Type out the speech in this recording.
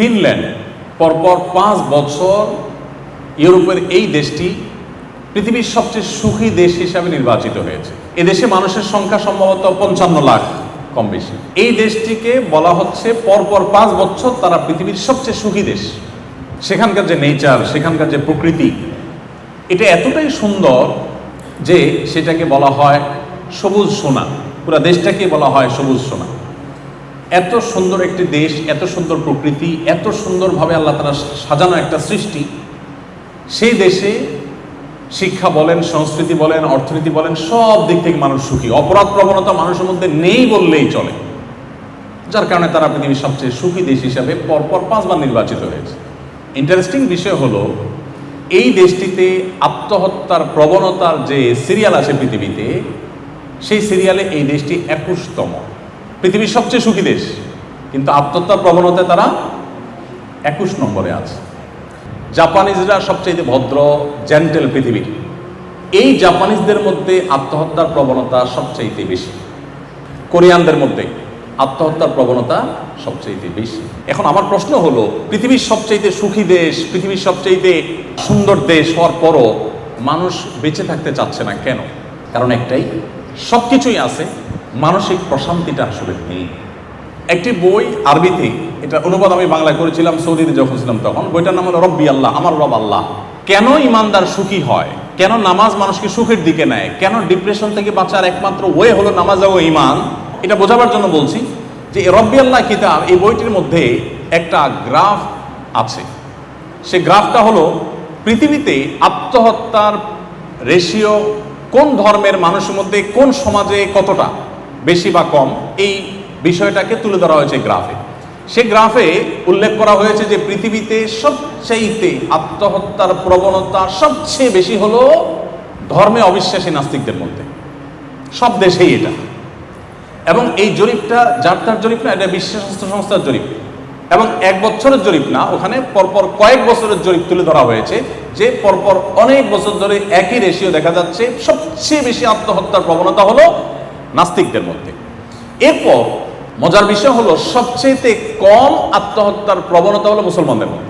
Finland পরপর পাঁচ বছর ইউরোপের এই দেশটি পৃথিবীর সবচেয়ে সুখী দেশ হিসাবে নির্বাচিত হয়েছে। এ দেশে মানুষের সংখ্যা সম্ভবত পঞ্চান্ন লাখ কম বেশি। এই দেশটিকে বলা হচ্ছে পরপর পাঁচ বছর তারা পৃথিবীর সবচেয়ে সুখী দেশ। সেখানকার যে নেচার, সেখানকার যে প্রকৃতি, এটা এতটাই সুন্দর যে সেটাকে বলা হয় সবুজ সোনা। পুরো দেশটাকে বলা হয় সবুজ সোনা। এত সুন্দর একটি দেশ, এত সুন্দর প্রকৃতি, এত সুন্দরভাবে আল্লাহ তারা সাজানো একটা সৃষ্টি, সেই দেশে শিক্ষা বলেন, সংস্কৃতি বলেন, অর্থনীতি বলেন, সব দিক থেকে মানুষ সুখী। অপরাধ প্রবণতা মানুষের মধ্যে নেই বললেই চলে। যার কারণে তারা পৃথিবীর সবচেয়ে সুখী দেশ হিসাবে পরপর পাঁচবার নির্বাচিত হয়েছে। ইন্টারেস্টিং বিষয় হলো, এই দেশটিতে আত্মহত্যার প্রবণতার যে সিরিয়াল আছে পৃথিবীতে, সেই সিরিয়ালে এই দেশটি একুশতম। পৃথিবীর সবচেয়ে সুখী দেশ। কিন্তু আত্মহত্যার প্রবণতায় তারা একুশ নম্বরে আছে। জাপানিজরা সবচেয়ে ভদ্র, জেন্টেল পৃথিবীর। এই জাপানিজদের মধ্যে আত্মহত্যার প্রবণতা সবচাইতে বেশি। কোরিয়ানদের মধ্যে আত্মহত্যার প্রবণতা সবচাইতে বেশি। এখন আমার প্রশ্ন হলো, পৃথিবীর সবচাইতে সুখী দেশ, পৃথিবীর সবচাইতে সুন্দর দেশ হওয়ার পরও মানুষ বেঁচে থাকতে চাচ্ছে না কেন? কারণ একটাই সব কিছুই আছে মানসিক প্রশান্তিটা আসলে নেই। একটি বই আরবিতে, এটা অনুবাদ আমি বাংলায় করেছিলাম, সৌদিতে যখন ছিলাম তখন, বইটার নাম হলো রব্বি আল্লাহ, আমার রব আল্লাহ। কেন ইমানদার সুখী হয়? কেন নামাজ মানুষকে সুখের দিকে নেয়? কেন ডিপ্রেশন থেকে বাঁচার একমাত্র ওয়ে হলো নামাজ ও ইমান এটা বোঝাবার জন্য বলছি যে রব্বি আল্লাহ কিতাব, এই বইটির মধ্যে একটা গ্রাফ আছে। সে গ্রাফটা হলো পৃথিবীতে আত্মহত্যার রেশিও কোন ধর্মের মানুষের মধ্যে, কোন সমাজে কতটা? বেশি বা কম, এই বিষয়টাকে তুলে ধরা হয়েছে গ্রাফে। সে গ্রাফে উল্লেখ করা হয়েছে যে পৃথিবীতে সবচাইতে আত্মহত্যার প্রবণতা সবচেয়ে বেশি হলো ধর্মে অবিশ্বাসী নাস্তিকদের মধ্যে। সব দেশেই এটা। এবং এই জরিপটা যার তার জরিপ না, এটা বিশ্ব স্বাস্থ্য সংস্থার জরিপ। এবং এক বছরের জরিপ না, ওখানে পরপর কয়েক বছরের জরিপ তুলে ধরা হয়েছে যে পরপর অনেক বছর ধরে একই রেশিও দেখা যাচ্ছে। সবচেয়ে বেশি আত্মহত্যার প্রবণতা হলো নাস্তিকদের মধ্যে। এরপর মজার বিষয় হলো সবচেয়ে কম আত্মহত্যার প্রবণতা হলো মুসলমানদের মধ্যে।